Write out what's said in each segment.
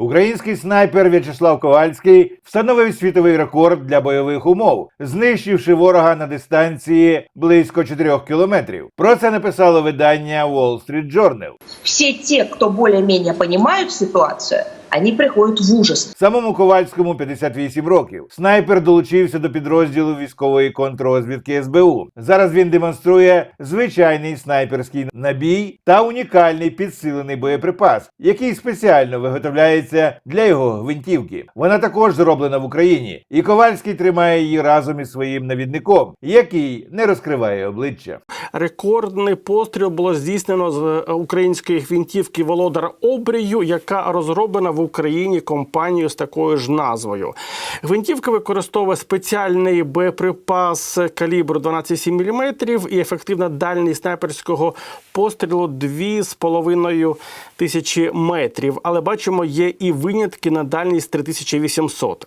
Український снайпер В'ячеслав Ковальський встановив світовий рекорд для бойових умов, знищивши ворога на дистанції близько 4 кілометрів. Про це написало видання Wall Street Journal. Всі ті, хто більш-менш понимают ситуацию, они приходят в ужас. Самому Ковальському 58 років. Снайпер долучився до підрозділу військової контррозвідки СБУ. Зараз він демонструє звичайний снайперський набій та унікальний підсилений боєприпас, який спеціально виготовляється для його гвинтівки. Вона також зроблена в Україні, і Ковальський тримає її разом із своїм навідником, який не розкриває обличчя. Рекордний постріл було здійснено з е, української гвинтівки Володар Обрію, яка розроблена в Україні компанією з такою ж назвою. Гвинтівка використовує спеціальний боєприпас калібру 12,7 мм і ефективна дальність снайперського пострілу 2,5 тисячі метрів. Але бачимо, є і винятки на дальність 3800.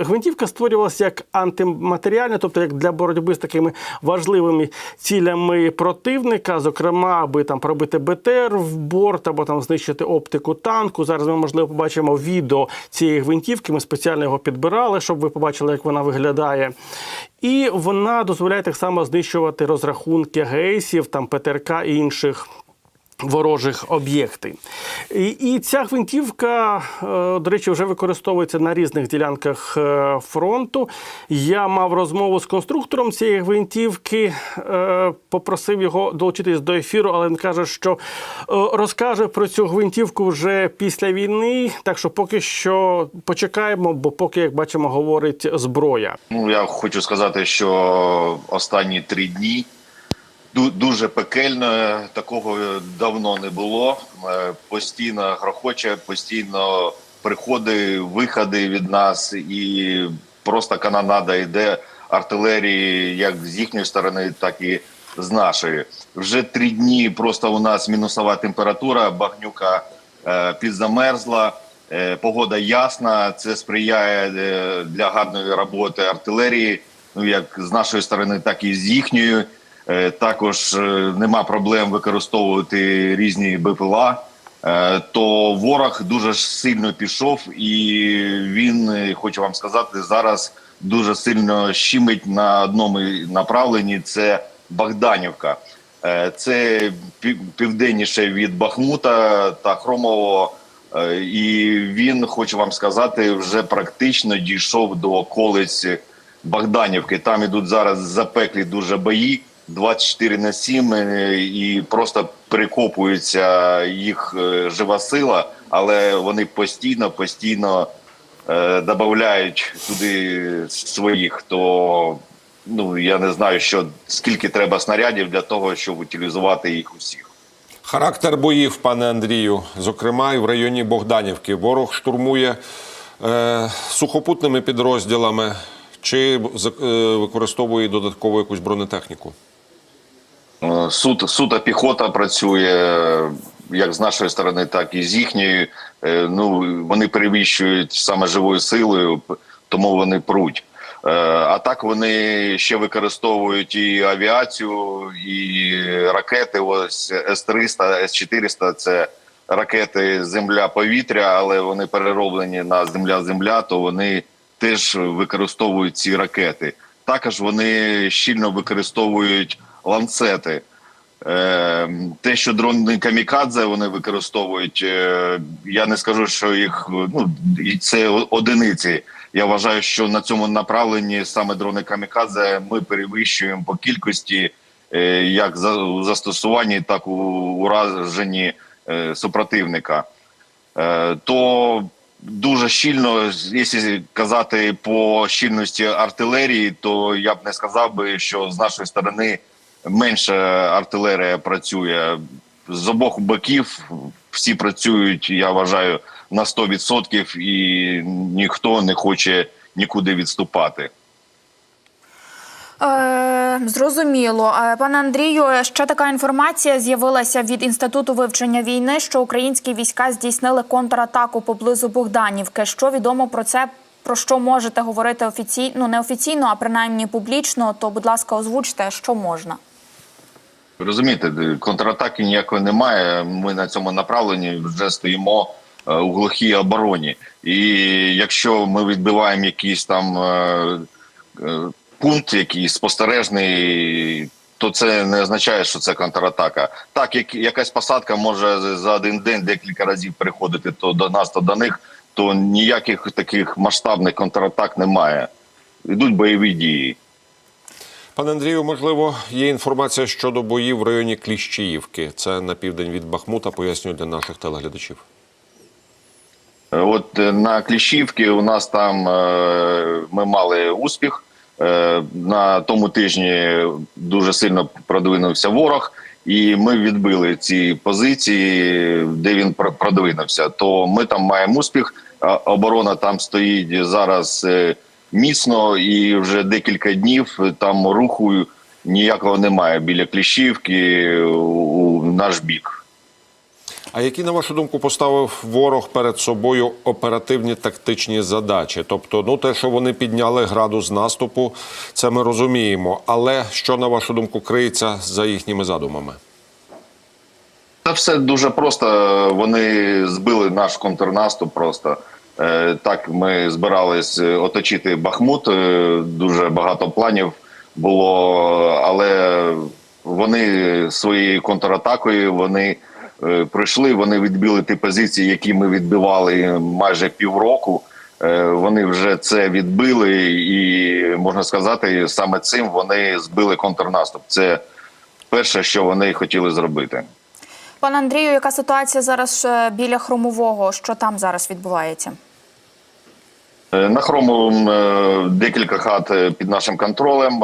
Гвинтівка створювалася як антиматеріальна, тобто як для боротьби з такими важливими цілями противника, зокрема, аби там пробити БТР в борт або там знищити оптику танку. Зараз ми можливо побачимо відео цієї гвинтівки. Ми спеціально його підбирали, щоб ви побачили, як вона виглядає. І вона дозволяє так само знищувати розрахунки гейсів, там ПТРК і інших. Ворожих об'єктів. І, і ця гвинтівка, е, до речі, вже використовується на різних ділянках е, фронту. Я мав розмову з конструктором цієї гвинтівки, е, попросив його долучитись до ефіру, але він каже, що розкаже про цю гвинтівку вже після війни. Так що поки що почекаємо, бо поки, як бачимо, говорить зброя. Ну я хочу сказати, що останні три дні дуже пекельно. Такого давно не було. Е, Постійно грохоче, постійно приходи, виходи від нас, і просто канонада йде артилерії, як з їхньої сторони, так і з нашої. Вже три дні просто у нас мінусова температура, багнюка е, підзамерзла. Е, Погода ясна, це сприяє для гарної роботи артилерії, ну як з нашої сторони, так і з їхньої. Е, Також е, нема проблем використовувати різні БПЛА. Е, То ворог дуже сильно пішов, і він хочу вам сказати зараз дуже сильно щимить на одному направленні. Це Богданівка. Це південніше від Бахмута та Хромового. І він, хочу вам сказати, вже практично дійшов до околиць Богданівки. Там ідуть зараз запеклі дуже бої 24 на 7 е, і просто перекопується їх е, жива сила, але вони постійно, постійно е, додають туди своїх. То ну я не знаю, що скільки треба снарядів для того, щоб утилізувати їх усіх. Характер боїв, пане Андрію, зокрема, і в районі Богданівки. Ворог штурмує е, сухопутними підрозділами чи е, використовує додаткову якусь бронетехніку. Е, Суд, піхота працює е, як з нашої сторони, так і з їхньої. Е, Ну вони перевищують саме живою силою, тому вони пруть. А так вони ще використовують і авіацію, і ракети. Ось С-300, С-400 – це ракети земля-повітря, але вони перероблені на земля-земля, то вони теж використовують ці ракети. Також вони щільно використовують ланцети. Е, те, що дрони камікадзе вони використовують, е, я не скажу, що їх ну це одиниці. Я вважаю, що на цьому направленні саме дрони камікадзе ми перевищуємо по кількості, е, як у застосуванні, так у ураженні супротивника. То дуже щільно, якщо казати по щільності артилерії, то я б не сказав би, що з нашої сторони менше артилерія працює з обох боків. Всі працюють, я вважаю, на 100% і ніхто не хоче нікуди відступати. Е, зрозуміло. Е, Пане Андрію, ще така інформація з'явилася від інституту вивчення війни, що українські війська здійснили контратаку поблизу Богданівки. Що відомо про це? Про що можете говорити офіційно, ну не офіційно, а принаймні публічно? То, будь ласка, озвучте, що можна. Розумієте, контратаки ніякої немає. Ми на цьому направленні вже стоїмо е, у глухій обороні. І якщо ми відбиваємо якийсь там е, е, пункт, якийсь спостережний, то це не означає, що це контратака. Так, як якась посадка може за один день декілька разів приходити то до нас, то до них, то ніяких таких масштабних контратак немає. Йдуть бойові дії. Пане Андрію, можливо, є інформація щодо боїв в районі Кліщіївки. Це на південь від Бахмута. Пояснюю для наших телеглядачів. Е, От е, на Кліщівці у нас там е, ми мали успіх. На тому тижні дуже сильно продвинувся ворог, і ми відбили ці позиції, де він пр- продвинувся. То ми там маємо успіх. Оборона там стоїть зараз міцно, і вже декілька днів там руху ніякого немає біля Кліщівки у наш бік. А які, на вашу думку, поставив ворог перед собою оперативні тактичні задачі? Тобто, ну те, що вони підняли градус наступу, це ми розуміємо. Але що на вашу думку криється за їхніми задумами? Та все дуже просто. Вони збили наш контрнаступ. Просто так ми збирались е, оточити Бахмут. е, Дуже багато планів було, але вони своєю контратакою вони е, пройшли. Вони відбили ті позиції, які ми відбивали майже півроку. Е, Вони вже це відбили, і можна сказати, саме цим вони збили контрнаступ. Це перше, що вони хотіли зробити. Пане Андрію, яка ситуація зараз е, біля хромового? Що там зараз відбувається? Е, На Хромовому е, декілька хат е, під нашим контролем.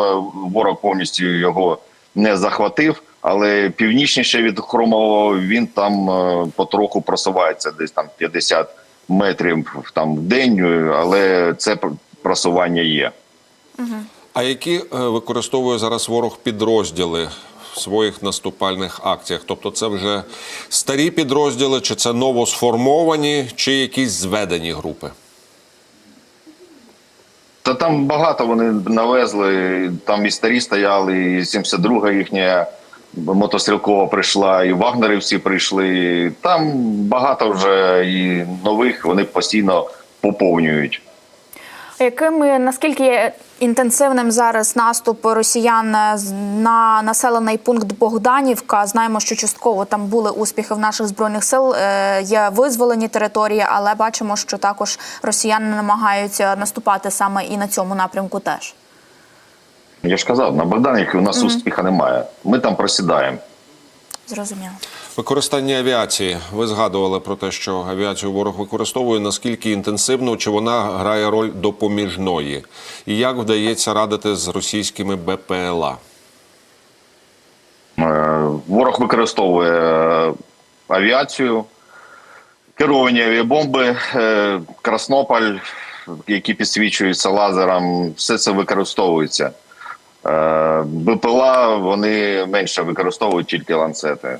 Ворог повністю його не захватив, але північніше від Хромового він там потроху просувається, десь там 50 метрів там в день, але це просування є. А які використовує зараз ворог підрозділи в своїх наступальних акціях? Тобто, це вже старі підрозділи, чи це новосформовані, чи якісь зведені групи? Та там багато вони навезли. Там і старі стояли, і 72-га їхня мотострілкова прийшла, і вагнерівці прийшли. Там багато вже і нових вони постійно поповнюють. Яким наскільки є інтенсивним зараз наступ росіян на населений пункт Богданівка? Знаємо, що частково там були успіхи в наших збройних сил. е, Є визволені території, але бачимо, що також росіяни намагаються наступати саме і на цьому напрямку теж. Я ж казав, на Богданівці у нас успіху немає. Ми там просідаємо. Зрозуміло. Використання авіації. Ви згадували про те, що авіацію ворог використовує наскільки інтенсивно, чи вона грає роль допоміжної, і як вдається радити з російськими БПЛА? Е, Ворог використовує е, авіацію, керовані авіабомби, е, Краснополь, які підсвічуються лазером, все це використовується. БПЛА вони менше використовують тільки ланцети.